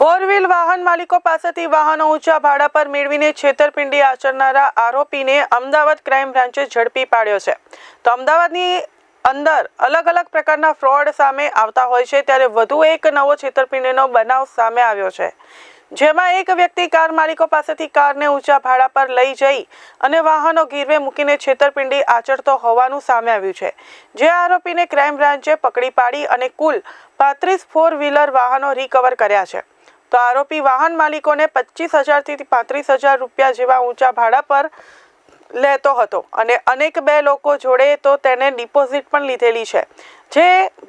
Four wheel વાહન માલિકો પાસેથી વાહનો ઊંચા ભાડા પર મેળવીને છેતરપિંડી આચરનારા આરોપીને અમદાવાદ ક્રાઇમ બ્રાન્ચે ઝડપી પાડ્યો છે. તો અમદાવાદની અંદર અલગ અલગ પ્રકારના ફ્રોડ સામે આવતા હોય છે, ત્યારે વધુ એક નવો છેતરપિંડીનો બનાવ સામે આવ્યો છે. જેમાં એક વ્યક્તિ કાર માલિકો પાસેથી કારને ઊંચા ભાડા પર લઈ જઈ અને વાહનો ગીરવે મૂકીને છેતરપિંડી આચરતો હોવાનું સામે આવ્યું છે. જે આરોપીને ક્રાઇમ બ્રાન્ચે પકડી પાડી અને કુલ પાંત્રીસ ફોર વ્હીલર વાહનો રિકવર કર્યા છે. તો આરોપી વાહન માલિકોને પચીસ હજારથી પાંત્રીસ હજાર રૂપિયા જેવા ઊંચા ભાડા પર લેતો હતો અને અનેક બે લોકો જોડે તો તેને ડિપોઝિટ પણ લીધેલી છે. જે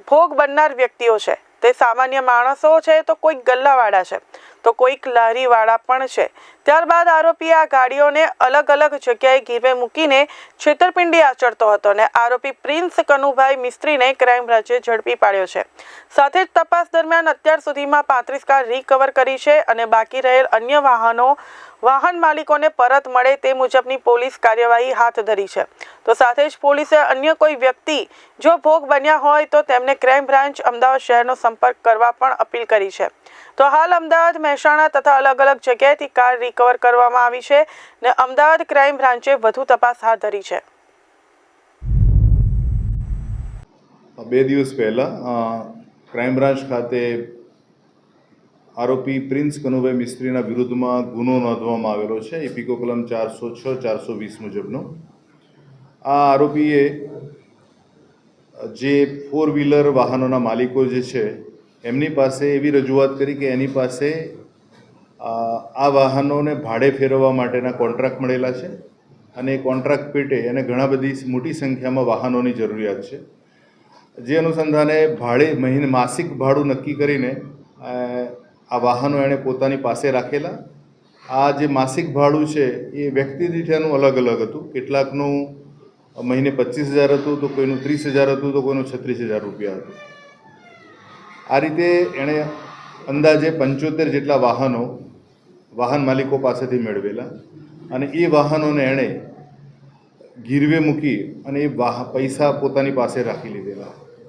ભોગ બનનાર વ્યક્તિઓ છે, તે સામાન્ય માણસો છે તો કોઈક ગલ્લાવાળા છે, તો કોઈક લારીવાળા પણ છે. ત્યારબાદ આરોપી આ ગાડીઓને અલગ અલગ જગ્યાએ ગીરવે મૂકીને છેતરપિંડી આચરતો હતો અને આરોપી પ્રિન્સ કનુભાઈ મિસ્ત્રીને ક્રાઇમ બ્રાન્ચે ઝડપી પાડ્યો છે. સાથે જ તપાસ દરમિયાન અત્યાર સુધીમાં પાંત્રીસ કાર રિકવર કરી છે અને બાકી રહેલ અન્ય વાહનો, વાહન માલિકોને પરત મળે તે મુજબની પોલીસ કાર્યવાહી હાથ ધરી છે. તો સાથે જ પોલીસે અન્ય કોઈ વ્યક્તિ જો ભોગ બન્યા હોય તો તેમને ક્રાઇમ બ્રાન્ચ અમદાવાદ શહેરનો સંપર્ક કરવા પણ અપીલ કરી છે. તો હાલ અમદાવાદ, મહેસાણા તથા અલગ અલગ જગ્યાએથી કાર રિકવર કરવામાં આવી છે ને અમદાવાદ ક્રાઇમ બ્રાન્ચે વધુ તપાસ હાથ ધરી છે. બે દિવસ પહેલાં ક્રાઇમ બ્રાન્ચ ખાતે આરોપી પ્રિન્સ કનુભાઈ મિસ્ત્રીના વિરુદ્ધમાં ગુનો નોંધવામાં આવેલો છે, ઇપિકો કલમ ચારસો છ, ચારસો વીસ મુજબનો. આ આરોપીએ જે ફોર વ્હીલર વાહનોના માલિકો જે છે, એમની પાસે એવી રજૂઆત કરી કે એની પાસે આ વાહનોને ભાડે ફેરવવા માટેના કોન્ટ્રાક્ટ મળેલા છે અને એ કોન્ટ્રાક્ટ પેટે એને ઘણા બધી મોટી સંખ્યામાં વાહનોની જરૂરિયાત છે. જે અનુસંધાને ભાડે મહિને, માસિક ભાડું નક્કી કરીને આ વાહનો એણે પોતાની પાસે રાખેલા. આ જે માસિક ભાડું છે એ વ્યક્તિ દીઠ એનું અલગ અલગ હતું. કેટલાકનું મહિને પચીસ હજાર હતું, તો કોઈનું ત્રીસ હજાર હતું, તો કોઈનું છત્રીસ હજાર રૂપિયા હતું. આ રીતે એણે અંદાજે પંચોતેર જેટલા વાહનો વાહન માલિકો પાસેથી મેળવેલા અને એ વાહનોને એણે ગીરવે મૂકી અને એ વાહ, પૈસા પોતાની પાસે રાખી લીધેલા.